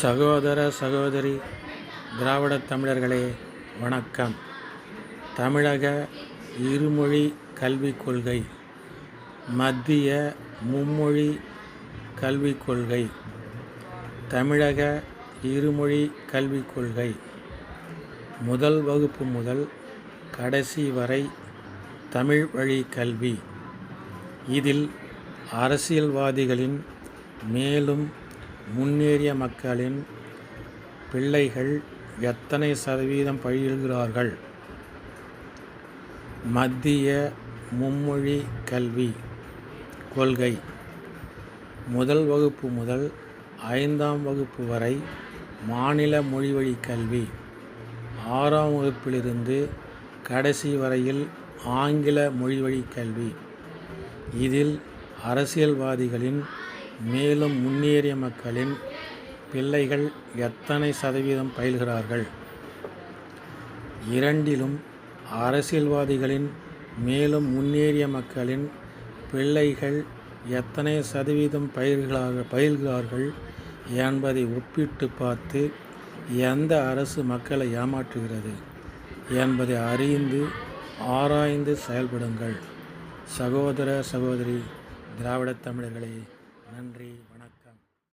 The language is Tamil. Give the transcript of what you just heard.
சகோதர சகோதரி திராவிடத் தமிழர்களே வணக்கம். தமிழக இருமொழி கல்விக் கொள்கை மத்திய மும்மொழி கல்விக் கொள்கை தமிழக இருமொழி கல்விக் கொள்கை. முதல் வகுப்பு முதல் கடைசி வரை தமிழ் வழி கல்வி. இதில் அரசியல்வாதிகளின் மேலும் முன்னேறிய மக்களின் பிள்ளைகள் எத்தனை சதவீதம் பயில்கிறார்கள்? மத்திய மும்மொழி கல்வி கொள்கை. முதல் வகுப்பு முதல் ஐந்தாம் வகுப்பு வரை மாநில மொழிவழி கல்வி. ஆறாம் வகுப்பிலிருந்து கடைசி வரையில் ஆங்கில மொழிவழி கல்வி. இதில் அரசியல்வாதிகளின் மேலும் முன்னேறிய மக்களின் பிள்ளைகள் எத்தனை சதவீதம் பயில்கிறார்கள்? இரண்டிலும் அரசியல்வாதிகளின் மேலும் முன்னேறிய மக்களின் பிள்ளைகள் எத்தனை சதவீதம் பயில்கிறார்கள் பயில்கிறார்கள் என்பதை ஒப்பிட்டு பார்த்து எந்த அரசு மக்களை ஏமாற்றுகிறது என்பதை அறிந்து ஆராய்ந்து செயல்படுங்கள். சகோதர சகோதரி திராவிடத் தமிழர்களே நன்றி வணக்கம்.